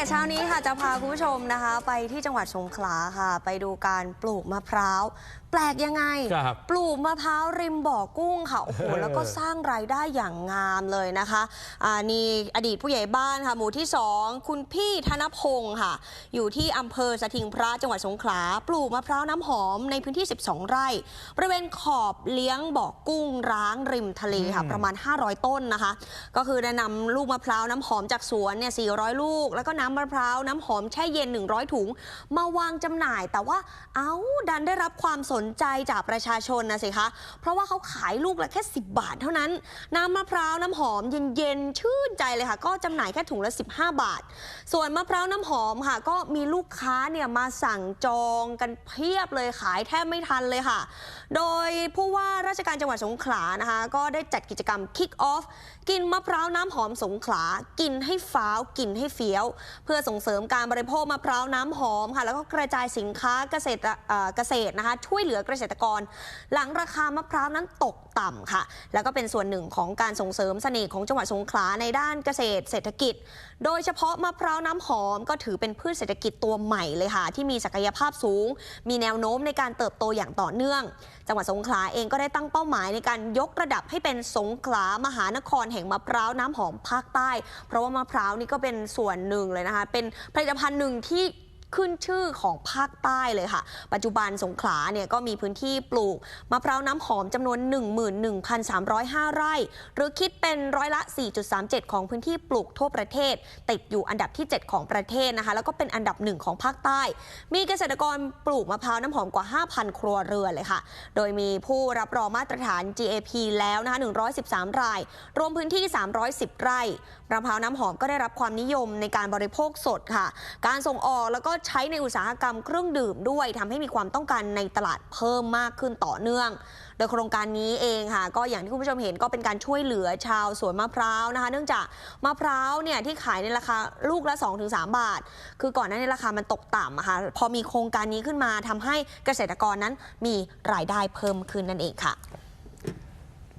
ษตรเช้านี้ค่ะจะพาคุณผู้ชมนะคะ ไปที่จังหวัดสงขลาค่ะ ไปดูการปลูกมะพร้าว แปลกยังไง ครับปลูกมะพร้าวริมบ่อกุ้งค่ะโอ้โหเออแล้วก็สร้างรายได้อย่างงามเลยนะคะอ่านี่อดีตผู้ใหญ่บ้านค่ะ หมู่ที่ 2 คุณพี่ธนพงศ์ค่ะ อยู่ที่อำเภอสถิงพระจังหวัดสงขลา ปลูกมะพร้าวน้ำหอมในพื้นที่ 12 ไร่บริเวณขอบเลี้ยงบ่อกุ้งร้างริมทะเลค่ะ อืม ประมาณ 500 ต้นนะคะ ก็คือได้นำลูกมะพร้าวน้ำหอมจากสวนเนี่ย400 ลูก แล้วก็น้ำมะพร้าว น้ำหอมแช่เย็น 100 ถุง มาวางจำหน่าย แต่ว่าเอ้าดันได้รับความสนใจจากประชาชนนะสิคะ เพราะว่าเขาขายลูกละแค่ 10 บาทเท่านั้น น้ำมะพร้าวน้ำหอมเย็นๆชื่นใจเลยค่ะ ก็จำหน่ายแค่ถุงละ 15 บาท ส่วนมะพร้าวน้ำหอมค่ะ ก็มีลูกค้าเนี่ยมาสั่งจองกันเพียบเลยขายแทบไม่ทันเลยค่ะ โดยผู้ว่าราชการจังหวัดสงขลานะคะ ก็ได้จัดกิจกรรม Kick Off กินมะพร้าวน้ำหอมสงขลา กินให้ฟ้าว กินให้เฟี้ยวเพื่อส่งเสริมการบริโภคมะพร้าวน้ำหอมค่ะ แล้วก็กระจายสินค้าเกษตรเกษตรนะคะ ช่วยเหลือเกษตรกร หลังราคามะพร้าวนั้นตกต่ำค่ะ แล้วก็เป็นส่วนหนึ่งของการส่งเสริมเสน่ห์ของจังหวัดสงขลาในด้านเกษตรเศรษฐกิจ โดยเฉพาะมะพร้าวน้ำหอมก็ถือเป็นพืชเศรษฐกิจตัวใหม่เลยค่ะ ที่มีศักยภาพสูง มีแนวโน้มในการเติบโตอย่างต่อเนื่อง จังหวัดสงขลาเองก็ได้ตั้งเป้าหมายในการยกระดับให้เป็นสงขลามหานครแห่งมะพร้าวน้ำหอมภาคใต้ เพราะว่ามะพร้าวนี่ก็เป็นส่วนหนึ่งเลยนะคะเป็นผลิตภัณฑ์หนึ่งที่ ขึ้นชื่อของภาคใต้เลยค่ะ ปัจจุบันสงขลาเนี่ยก็มีพื้นที่ปลูกมะพร้าวน้ำหอมจำนวน 11,305 ไร่ หรือคิดเป็นร้อยละ 4.37 ของพื้นที่ปลูกทั่วประเทศ ติดอยู่อันดับที่ 7 ของประเทศนะคะ แล้วก็เป็นอันดับหนึ่งของภาคใต้ มีเกษตรกรปลูกมะพร้าวน้ำหอมกว่า 5,000 ครัวเรือนเลยค่ะ โดยมีผู้รับรองมาตรฐาน GAP แล้วนะคะ113 ราย รวมพื้นที่ 310 ไร่มะพร้าวน้ำหอมก็ได้รับความนิยมในการบริโภคสดค่ะ การส่งออกแล้วก็ใช้ในอุตสาหกรรมเครื่องดื่มด้วยทำให้มีความต้องการในตลาดเพิ่มมากขึ้นต่อเนื่อง โดยโครงการนี้เองค่ะ ก็อย่างที่คุณผู้ชมเห็นก็เป็นการช่วยเหลือชาวสวนมะพร้าวนะคะ เนื่องจากมะพร้าวเนี่ยที่ขายในราคาลูกละ 2-3 บาท คือก่อนหน้านี้ราคามันตกต่ำอะค่ะพอมีโครงการนี้ขึ้นมาทำให้เกษตรกรนั้นมีรายได้เพิ่มขึ้นนั่นเองค่ะ